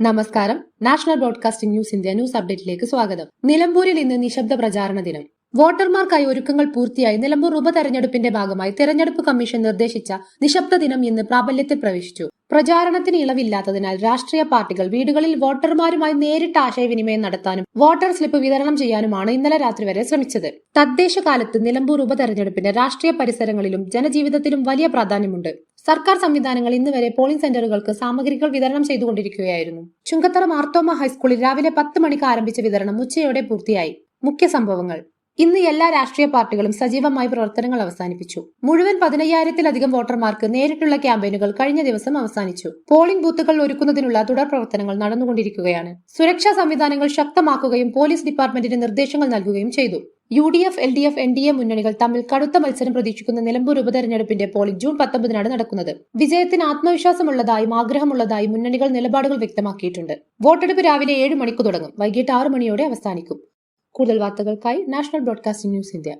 നമസ്കാരം. National broadcasting news India news അപ്ഡേറ്റിലേക്ക് സ്വാഗതം. നിലമ്പൂരിൽ ഇന്ന് നിശബ്ദ പ്രചാരണ ദിനം. വോട്ടർമാർക്കായി ഒരുക്കങ്ങൾ പൂർത്തിയായി നിലമ്പൂർ ഉപതെരഞ്ഞെടുപ്പിന്റെ ഭാഗമായി തെരഞ്ഞെടുപ്പ് കമ്മീഷൻ നിർദ്ദേശിച്ച നിശബ്ദ ദിനം ഇന്ന് പ്രാബല്യത്തിൽ പ്രവേശിച്ചു. പ്രചാരണത്തിന് ഇളവില്ലാത്തതിനാൽ രാഷ്ട്രീയ പാർട്ടികൾ വീടുകളിൽ വോട്ടർമാരുമായി നേരിട്ട് ആശയവിനിമയം നടത്താനും വോട്ടർ സ്ലിപ്പ് വിതരണം ചെയ്യാനുമാണ് ഇന്നലെ രാത്രി വരെ ശ്രമിച്ചത്. തദ്ദേശ കാലത്ത് നിലമ്പൂർ ഉപതെരഞ്ഞെടുപ്പിന് രാഷ്ട്രീയ പരിസരങ്ങളിലും ജനജീവിതത്തിലും വലിയ പ്രാധാന്യമുണ്ട്. സർക്കാർ സംവിധാനങ്ങൾ ഇന്ന് വരെ പോളിംഗ് സെന്ററുകൾക്ക് സാമഗ്രികൾ വിതരണം ചെയ്തുകൊണ്ടിരിക്കുകയായിരുന്നു. ചുങ്കത്തറ മാർത്തോമ ഹൈസ്കൂളിൽ രാവിലെ പത്ത് മണിക്ക് ആരംഭിച്ച വിതരണം ഉച്ചയോടെ പൂർത്തിയായി. മുഖ്യ സംഭവങ്ങൾ. ഇന്ന് എല്ലാ രാഷ്ട്രീയ പാർട്ടികളും സജീവമായി പ്രവർത്തനങ്ങൾ അവസാനിപ്പിച്ചു. മുഴുവൻ പതിനയ്യായിരത്തിലധികം വോട്ടർമാർക്ക് നേരിട്ടുള്ള ക്യാമ്പയിനുകൾ കഴിഞ്ഞ ദിവസം അവസാനിച്ചു. പോളിംഗ് ബൂത്തുകൾ ഒരുക്കുന്നതിനുള്ള തുടർ പ്രവർത്തനങ്ങൾ നടന്നുകൊണ്ടിരിക്കുകയാണ്. സുരക്ഷാ സംവിധാനങ്ങൾ ശക്തമാക്കുകയും പോലീസ് ഡിപ്പാർട്ട്മെന്റിന് നിർദ്ദേശങ്ങൾ നൽകുകയും ചെയ്തു. U D F L D F N D A മുന്നണികൾ തമ്മിൽ കടുത്ത മത്സരം പ്രതീക്ഷിക്കുന്ന നിലമ്പൂർ ഉപതെരഞ്ഞെടുപ്പിന്റെ പോളിംഗ് ജൂൺ പത്തൊമ്പതിനാണ് നടക്കുന്നത്. വിജയത്തിന് ആത്മവിശ്വാസമുള്ളതായും ആഗ്രഹമുള്ളതായും മുന്നണികൾ നിലപാടുകൾ വ്യക്തമാക്കിയിട്ടുണ്ട്. വോട്ടെടുപ്പ് രാവിലെ ഏഴ് മണിക്ക് തുടങ്ങും. വൈകിട്ട് ആറ് മണിയോടെ അവസാനിക്കും. കൂടുതൽ വാർത്തകൾക്കായി നാഷണൽ ബ്രോഡ്കാസ്റ്റിംഗ് ന്യൂസ് ഇന്ത്യ.